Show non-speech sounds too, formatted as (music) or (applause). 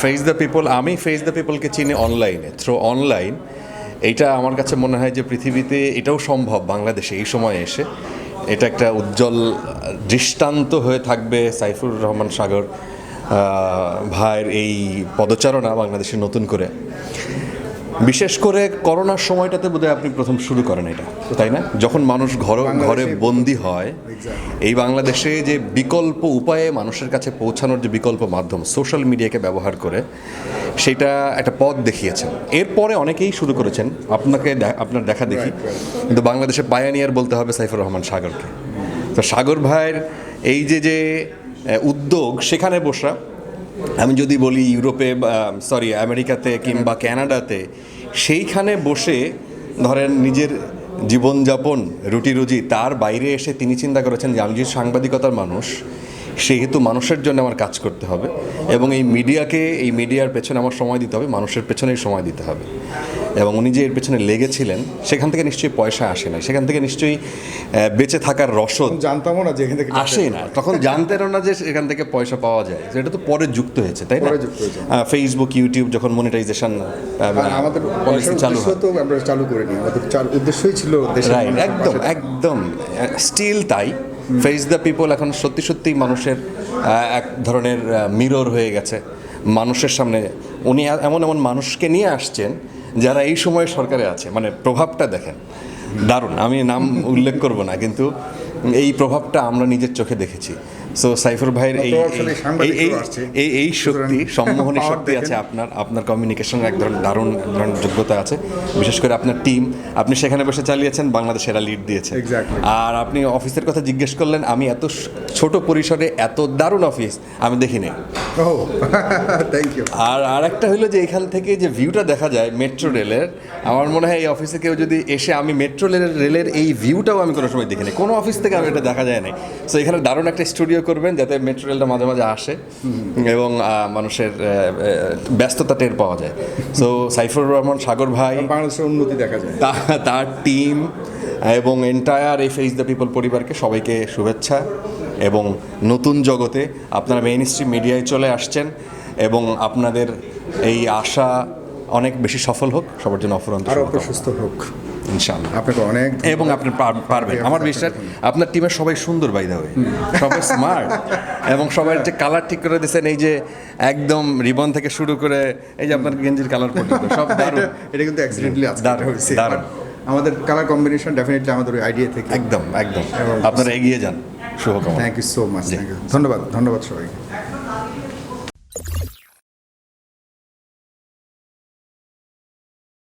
Face the people আমি face the পিপলকে চিনি অনলাইনে থ্রু অনলাইন এটা আমার কাছে মনে হয় যে পৃথিবীতে এটাও সম্ভব বাংলাদেশে এই সময়ে এসে। এটা একটা উজ্জ্বল দৃষ্টান্ত হয়ে থাকবে সাইফুর রহমান সাগর ভাইয়ের এই পদচারণা বাংলাদেশে নতুন করে। বিশেষ করে করোনার সময়টাতে বোধহয় আপনি প্রথম শুরু করেন এটা তাই না? যখন মানুষ ঘর ঘরে বন্দি হয় এই বাংলাদেশে যে বিকল্প উপায়ে মানুষের কাছে পৌঁছানোর যে বিকল্প মাধ্যম সোশ্যাল মিডিয়াকে ব্যবহার করে সেটা একটা পথ দেখিয়েছেন। এরপরে অনেকেই শুরু করেছেন আপনাকে আপনার দেখা দেখি। কিন্তু বাংলাদেশে পায়ানিয়ার বলতে হবে সাইফুর রহমান সাগরকে। তো সাগর ভাইয়ের এই যে যে উদ্যোগ সেখানে বসা আমি যদি বলি ইউরোপে সরি আমেরিকাতে কিংবা ক্যানাডাতে সেইখানে বসে ধরেন নিজের জীবনযাপন রুটি রুজি তার বাইরে এসে তিনি চিন্তা করেছেন যে আমি যে সাংবাদিকতার মানুষ, সেহেতু মানুষের জন্য আমার কাজ করতে হবে এবং এই মিডিয়াকে, এই মিডিয়ার পেছনে আমার সময় দিতে হবে, মানুষের পেছনেই সময় দিতে হবে। এবং উনি যে এর পেছনে লেগেছিলেন সেখান থেকে নিশ্চয়ই পয়সা আসে না সেখান থেকে নিশ্চয়ই বেঁচে থাকার রসদ জানতামও না যে এখান থেকে আসে না। তখন জানতেনও না যে সেখান থেকে পয়সা পাওয়া যায়। এটা তো পরে যুক্ত হয়েছে তাই না? পরে যুক্ত হয়েছে। ফেসবুক ইউটিউব যখন মনিটাইজেশন আমাদের চালু তো আমরা চালু করিনি। আমাদের চাল উদ্দেশ্যই ছিল একদম একদম। স্টিল তাই। ফেস দ্য পিপল এখন সত্যি সত্যি মানুষের এক ধরনের মিরর হয়ে গেছে। মানুষের সামনে উনি এমন এমন মানুষকে নিয়ে আসছেন যারা এই সময়ে সরকারে আছে মানে প্রভাবটা দেখেন, দারুণ, আমি নাম উল্লেখ করব না, কিন্তু এই প্রভাবটা আমরা নিজের চোখে দেখেছি। সো সাইফুর ভাইয়ের এই এই- এই শক্তি (laughs) সম্মোহনী শক্তি আছে আপনার। আপনার কমিউনিকেশনের এক ধরনের দারুণ ধরনের যোগ্যতা আছে। বিশেষ করে আপনার টিম আপনি সেখানে বসে চালিয়েছেন বাংলাদেশেরা লিড দিয়েছে। আর আপনি অফিসের কথা জিজ্ঞেস করলেন আমি এত ছোট পরিসরে এত দারুণ অফিস আমি দেখিনি ও থ্যাংক ইউ আর আর একটা হলো যে এখান থেকে যে ভিউটা দেখা যায় মেট্রো রেলের আমার মনে হয় এই অফিসে কেউ যদি এসে আমি মেট্রো রেলের রেলের এই ভিউটাও আমি কোনো সময় দেখিনি। কোনো অফিস থেকে আমি এটা দেখা যায় নাই। সো এখানে দারুণ একটা স্টুডিও করবেন যাতে মেট্রো রেলটা মাঝে মাঝে আসে এবং মানুষের ব্যস্ততা টের পাওয়া যায়। সো সাইফুর রহমান সাগর ভাই বাংলাদেশের উন্নতি দেখা যায়। তা- তার টিম এবং এন্টায়ার এই ফেস দ্য পিপল পরিবারকে সবাইকে শুভেচ্ছা এবং নতুন জগতে আপনারা মেইন স্ট্রিম মিডিয়ায় চলে আসছেন এবং আপনাদের এই আশা অনেক বেশি সফল হোক। সবার জন্য অফুরন্ত। প্রশস্ত হোক। ইনশাআল্লাহ। আপনাকে অনেক এবং আপনি পারবেন। আমার বিশ্বাস আপনার টিমের সবাই সুন্দর বাই দা সবাই স্মার্ট এবং সবাই যে কালার ঠিক করে দিয়েছেন এই যে একদম রিবন থেকে শুরু করে এই যে আপনার গেঞ্জির কালার পর্যন্ত সব (laughs) দারুণ। এটা কিন্তু অ্যাক্সিডেন্টলি আজকে দারুণ, হয়েছে। আমাদের কালার কম্বিনেশন ডেফিনেটলি আমাদের ওই আইডিয়া থেকে। একদম একদম। আপনারা এগিয়ে যান। শুভকামনা। থ্যাংক ইউ সো মাচ ধন্যবাদ ধন্যবাদ সবাইকে।